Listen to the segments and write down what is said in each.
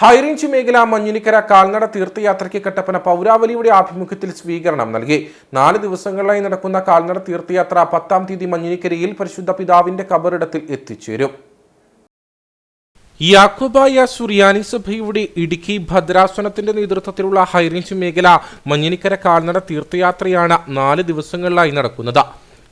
High range മേഖല മഞ്ഞുനിക്കര കാൽനട തീർത്ഥയാത്രയ്ക്ക് കട്ടപ്പന പൗരാവലിയുടെ ആഭിമുഖ്യത്തിൽ സ്വീകരണം നൽകി. നാല് ദിവസങ്ങളിലായി നടക്കുന്ന കാൽനട തീർത്ഥയാത്ര പത്താം തീയതി മഞ്ഞുനിക്കരയിൽ പരിശുദ്ധ പിതാവിന്റെ കബറിടത്തിൽ എത്തിച്ചേരും. യാക്കോബായ സുറിയാനി സഭയുടെ ഇടുക്കി ഭദ്രാസനത്തിന്റെ നേതൃത്വത്തിലുള്ള ഹൈറേഞ്ച് മേഖല മഞ്ഞിനിക്കര കാൽനട തീർത്ഥയാത്രയാണ് നാല് ദിവസങ്ങളിലായി നടക്കുന്നത്.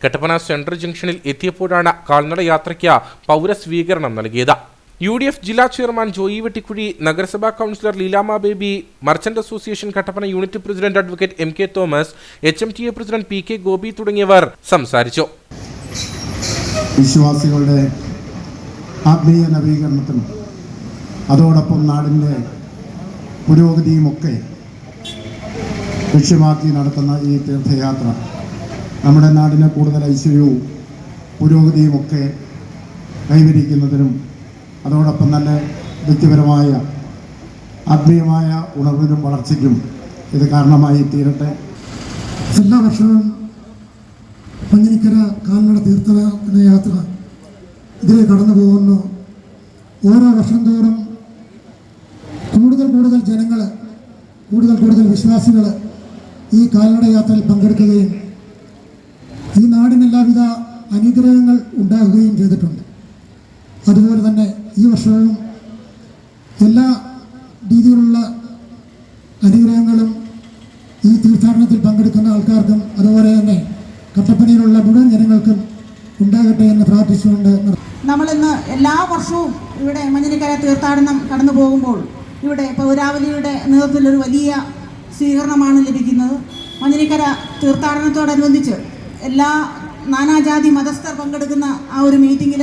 കട്ടപ്പന സെൻട്രൽ ജംഗ്ഷനിൽ എത്തിയപ്പോഴാണ് കാൽനട യാത്രയ്ക്ക് പൗരസ്വീകരണം നൽകിയത്. യു ഡി എഫ് ജില്ലാ ചെയർമാൻ ജോയി വെട്ടിക്കുഴി നഗരസഭാ councillor Leelamma Baby merchant association Kattappana unit president advocate M K Thomas H M T A president P K Gopi തുടങ്ങിയവർ സംസാരിച്ചു. വിശ്വാസികളുടെ ആത്മീയ നവീകരണത്തിനും അതോടൊപ്പം നാടിന്റെ പുരോഗതിയുമൊക്കെ ലക്ഷ്യമാക്കി നടത്തുന്ന ഈ തീർത്ഥയാത്ര നമ്മുടെ നാടിന് കൂടുതൽ ഐശ്വര്യവും പുരോഗതിയുമൊക്കെ കൈവരിക്കുന്നതിനും അതോടൊപ്പം തന്നെ വ്യക്തിപരമായ ആത്മീയമായ ഉണർവിനും വളർച്ചയ്ക്കും ഇത് കാരണമായി തീരട്ടെ. എല്ലാ വർഷവും പഞ്ഞിനിക്കര കാൽനട തീർത്ഥന യാത്ര ഇതിലെ കടന്നു പോകുന്നു. ഓരോ വർഷം തോറും കൂടുതൽ കൂടുതൽ ജനങ്ങൾ കൂടുതൽ കൂടുതൽ വിശ്വാസികൾ ഈ കാൽനട യാത്രയിൽ പങ്കെടുക്കുകയും ഈ നാടിന് എല്ലാവിധ അനുഗ്രഹങ്ങൾ ഉണ്ടാകുകയും ചെയ്തിട്ടുണ്ട്. അതുപോലെ തന്നെ ഈ വർഷവും എല്ലാ രീതിയിലുള്ള അനുഗ്രഹങ്ങളും ഈ തീർത്ഥാടനത്തിൽ പങ്കെടുക്കുന്ന ആൾക്കാർക്കും അതുപോലെ തന്നെ കട്ടപ്പനയിലുള്ള മുഴുവൻ ജനങ്ങൾക്കും ഉണ്ടാകട്ടെ എന്ന് പ്രാർത്ഥിച്ചുകൊണ്ട്. നമ്മളിന്ന് എല്ലാ വർഷവും ഇവിടെ മഞ്ഞിനിക്കര തീർത്ഥാടനം കടന്നു പോകുമ്പോൾ ഇവിടെ പൗരാവലിയുടെ നേതൃത്വത്തിൽ ഒരു വലിയ സ്വീകരണമാണ് ലഭിക്കുന്നത് മഞ്ഞിനിക്കര തീർത്ഥാടനത്തോടനുബന്ധിച്ച് എല്ലാ നാനാജാതി മതസ്ഥർ പങ്കെടുക്കുന്ന ആ ഒരു മീറ്റിങ്ങിൽ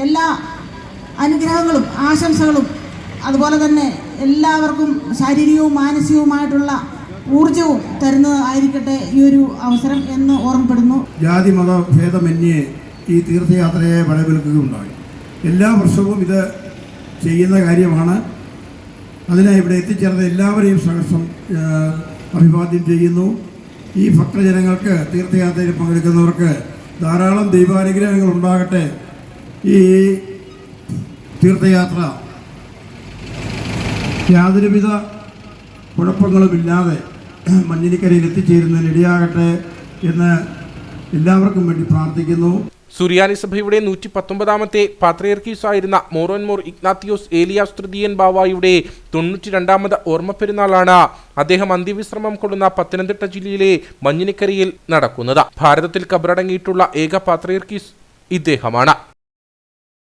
എല്ലാ അനുഗ്രഹങ്ങളും ആശംസകളും അതുപോലെ തന്നെ എല്ലാവർക്കും ശാരീരികവും മാനസികവുമായിട്ടുള്ള ഊർജവും തരുന്നതായിരിക്കട്ടെ ഈ ഒരു അവസരം എന്ന് ഓർമ്മപ്പെടുന്നു. ജാതി മത ഭേദമന്യേ ഈ തീർത്ഥയാത്രയെ വരവേൽക്കുകയുണ്ടായി എല്ലാ വർഷവും ഇത് ചെയ്യുന്ന കാര്യമാണ്. അതിനായി ഇവിടെ എത്തിച്ചേർന്ന എല്ലാവരെയും സഹസം അഭിവാദ്യം ചെയ്യുന്നു. ഈ ഭക്തജനങ്ങൾക്ക് തീർത്ഥയാത്രയിൽ പങ്കെടുക്കുന്നവർക്ക് ധാരാളം ദൈവാനുഗ്രഹങ്ങൾ ഉണ്ടാകട്ടെ. ഈ തീർത്ഥയാത്ര. യാതൊരുവിധ കുഴപ്പങ്ങളുമില്ലാതെ മഞ്ഞിനിക്കരയിൽ എത്തിച്ചേരുന്നതിന് ഇടയാകട്ടെ എന്ന് എല്ലാവർക്കും വേണ്ടി പ്രാർത്ഥിക്കുന്നു. സുറിയാനി സഭയുടെ നൂറ്റി പത്തൊമ്പതാമത്തെ പാത്രയർക്കീസ് ആയിരുന്ന മോറോൻമോർ ഇഗ്നാത്തിയോസ് ഏലിയാസ് തൃതീയൻ ബാവായുടെ തൊണ്ണൂറ്റി രണ്ടാമത് ഓർമ്മപ്പെരുന്നാളാണ് അദ്ദേഹം അന്ത്യവിശ്രമം കൊള്ളുന്ന പത്തനംതിട്ട ജില്ലയിലെ മഞ്ഞിനിക്കരയിൽ നടക്കുന്നത്. ഭാരതത്തിൽ കബറടങ്ങിയിട്ടുള്ള ഏക പാത്രയർക്കീസ് ഇദ്ദേഹമാണ്.